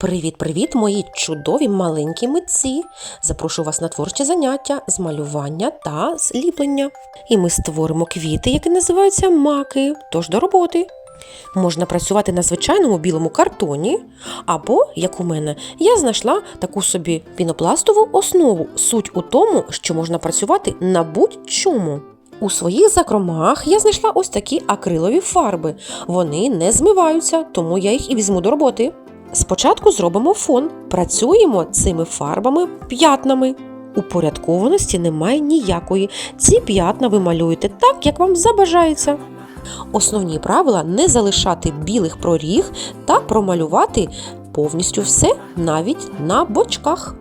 Привіт-привіт, мої чудові маленькі митці! Запрошую вас на творче заняття з малювання та зліплення. І ми створимо квіти, які називаються маки. Тож до роботи. Можна працювати на звичайному білому картоні, або, як у мене, я знайшла таку собі пінопластову основу. Суть у тому, що можна працювати на будь-чому. У своїх закромах я знайшла ось такі акрилові фарби. Вони не змиваються, тому я їх і візьму до роботи. Спочатку зробимо фон. Працюємо цими фарбами п'ятнами. Упорядкованості немає ніякої. Ці п'ятна ви малюєте так, як вам забажається. Основні правила не залишати білих проріг та промалювати повністю все навіть на бочках.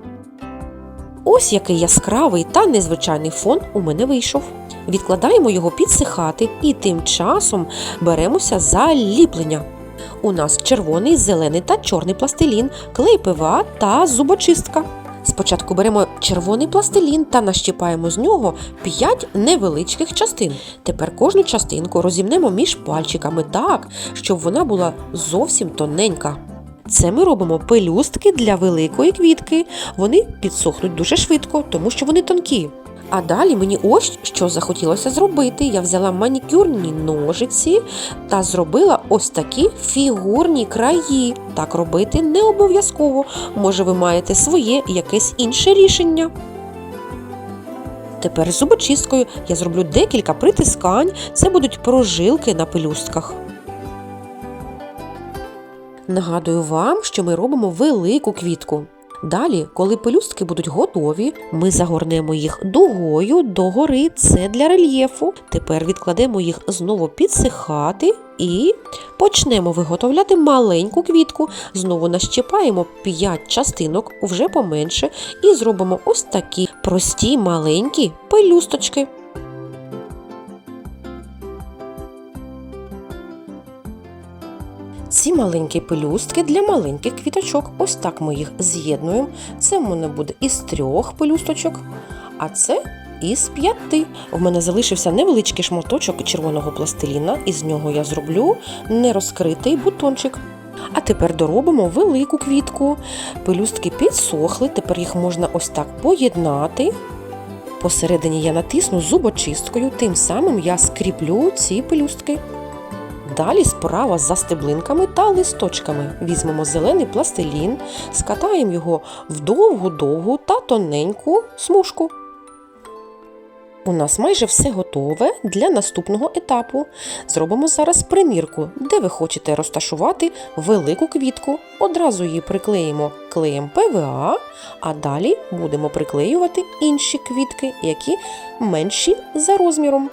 Ось який яскравий та незвичайний фон у мене вийшов. Відкладаємо його підсихати і тим часом беремося за ліплення. У нас червоний, зелений та чорний пластилін, клей ПВА та зубочистка. Спочатку беремо червоний пластилін та нащіпаємо з нього 5 невеличких частин. Тепер кожну частинку розімнемо між пальчиками так, щоб вона була зовсім тоненька. Це ми робимо пелюстки для великої квітки. Вони підсохнуть дуже швидко, тому що вони тонкі. А далі мені ось що захотілося зробити. Я взяла манікюрні ножиці та зробила ось такі фігурні краї. Так робити не обов'язково. Може, ви маєте своє якесь інше рішення. Тепер зубочисткою я зроблю декілька притискань. Це будуть прожилки на пелюстках. Нагадую вам, що ми робимо велику квітку. Далі, коли пелюстки будуть готові, ми загорнемо їх дугою догори. Це для рельєфу. Тепер відкладемо їх знову підсихати і почнемо виготовляти маленьку квітку. Знову нащіпаємо 5 частинок, вже поменше, і зробимо ось такі прості маленькі пелюсточки. Ці маленькі пелюстки для маленьких квіточок. Ось так ми їх з'єднуємо. Це в мене буде із трьох пелюсточок, а це із п'яти. В мене залишився невеличкий шматочок червоного пластиліна, і з нього я зроблю нерозкритий бутончик. А тепер доробимо велику квітку. Пелюстки підсохли, тепер їх можна ось так поєднати. Посередині я натисну зубочисткою, тим самим я скріплю ці пелюстки. Далі справа за стеблинками та листочками. Візьмемо зелений пластилін, скатаємо його в довгу-довгу та тоненьку смужку. У нас майже все готове для наступного етапу. Зробимо зараз примірку, де ви хочете розташувати велику квітку. Одразу її приклеїмо клеєм ПВА, а далі будемо приклеювати інші квітки, які менші за розміром.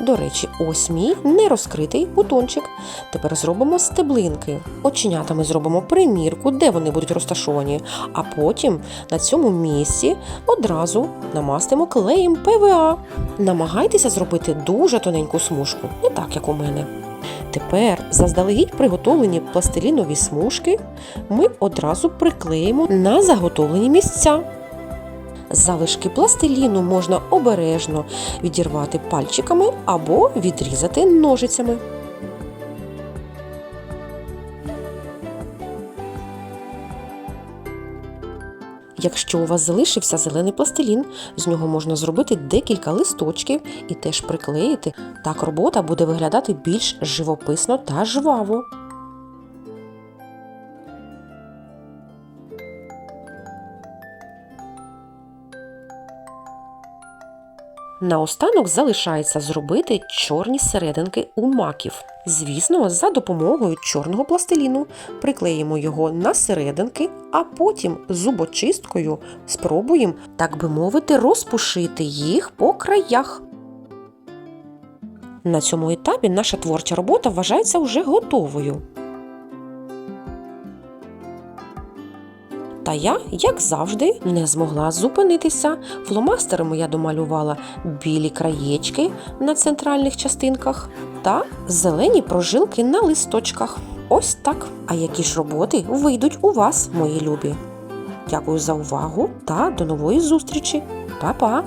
До речі, ось мій нерозкритий бутончик. Тепер зробимо стеблинки. Оченятами зробимо примірку, де вони будуть розташовані, а потім на цьому місці одразу намастимо клеєм ПВА. Намагайтеся зробити дуже тоненьку смужку, не так, як у мене. Тепер заздалегідь приготовлені пластилінові смужки ми одразу приклеїмо на заготовлені місця. Залишки пластиліну можна обережно відірвати пальчиками або відрізати ножицями. Якщо у вас залишився зелений пластилін, з нього можна зробити декілька листочків і теж приклеїти. Так робота буде виглядати більш живописно та жваво. Наостанок залишається зробити чорні серединки у маків. Звісно, за допомогою чорного пластиліну приклеїмо його на серединки, а потім зубочисткою спробуємо, так би мовити, розпушити їх по краях. На цьому етапі наша творча робота вважається вже готовою. Та я, як завжди, не змогла зупинитися. Фломастерами я домалювала білі краєчки на центральних частинках та зелені прожилки на листочках. Ось так. А які ж роботи вийдуть у вас, мої любі? Дякую за увагу та до нової зустрічі. Па-па!